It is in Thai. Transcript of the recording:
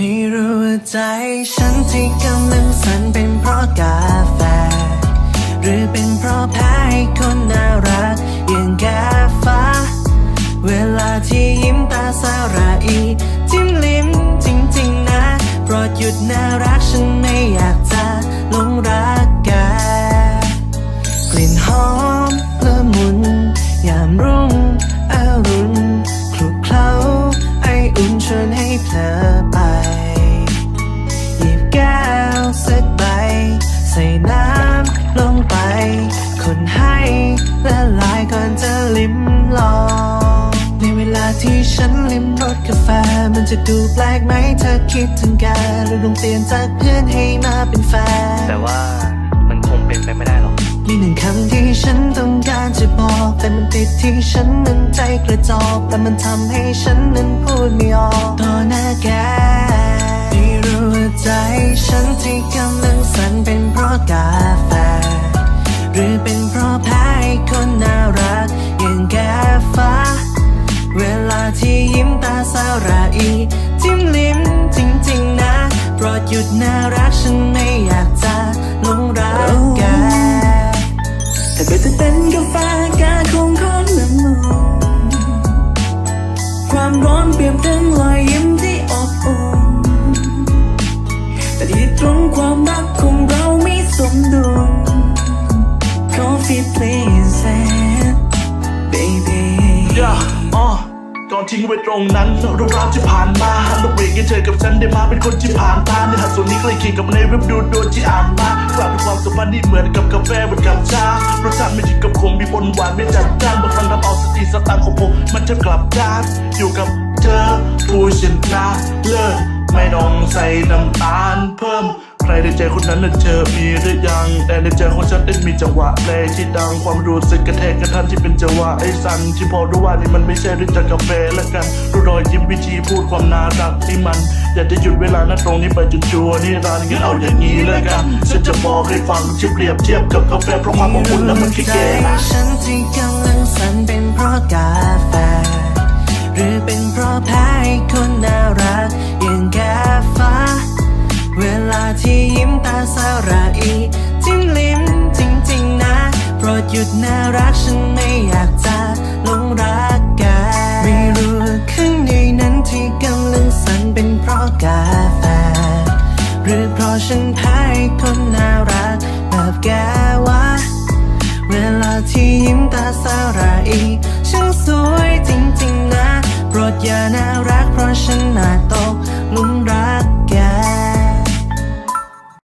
ไม่รู้ว่าใจฉันที่กำลังสั่นเป็นเพราะกาแฟ หรือเป็นเพราะแพ้คนน่ารักอย่างกาฟ้า เวลาที่ยิ้มตาสาระอีจิ้มลิ้มจริงๆนะโปรดหยุดน่ารักฉันไม่อยากจะหลงรักแกกลิ่นหอมละมุนยามรุ่งอรุณคลุกเคล้าไออุ่นชวนให้เพลอ ที่ฉันลิ้มรสกาแฟ มันจะดูแปลกไหมเธอคิดถึงกันหรือลงเปลี่ยนจากเพื่อนให้มาเป็นแฟน แต่ว่ามันคงเป็นไปไม่ได้หรอก มีหนึ่งคำที่ฉันต้องการจะบอก แต่มันติดที่ฉันนั้นใจกระจอก แต่มันทำให้ฉันนั้นพูดไม่ออกต่อหน้าแกไม่รู้ว่าใจฉันที่กำลัง จะเป็นกาแฟแกคงร้อนละมุนความร้อนเปรียบดังรอยยิ้มที่อบอุ่นแต่ที่ตรงความรักของเราไม่สมดุล Coffee please baby อย่าอ๋อก่อนทิ้งไว้ตรงนั้นเรื่องราวที่ผ่านมาลบเบรกให้เธอกับฉันได้มาเป็นคนที่ผ่านตาเนื้อหาส่วนนี้ใกล้เคียงกับในเว็บดูโดนที่อ่านมา กลายเป็นความสัมพันธ์ที่เหมือนกับกาแฟบนกับชารสชาติไม่ถึงกับขมมีปนหวานไม่จัดจ้านบางครั้งทำเอาสติสตางค์ของผมมันจะกลับด้านอยู่กับเธอผู้ชนะเลิศไม่ต้องใส่น้ำตาลเพิ่ม ใครในใจคนนั้นน่ะเธอมีหรือยัง แต่ในใจของฉันได้มีจังหวะเพลงที่ดังความรู้สึกกระแทกกระทันที่เป็นจังหวะไอ้สันที่พอรู้ว่านี่มันไม่ใช่เรื่องจากกาแฟและกันรู้รอยยิ้มวิธีพูดความน่ารักที่มัน อยากจะหยุดเวลาณตรงนี้ไปจนชัวร์นี่ร้านงั้นเอาอย่างนี้และกันฉันจะบอกให้ฟังที่เปรียบเทียบกับกาแฟเพราะความขอบอุ่นและมันคือใจเก่ง ฉันแพ้คนน่ารักแบบแกวะเวลาที่ยิ้มตาสาระอีฉันสวยจริงๆนะ โปรดอย่าน่ารักเพราะฉันน่าตกลุมรัก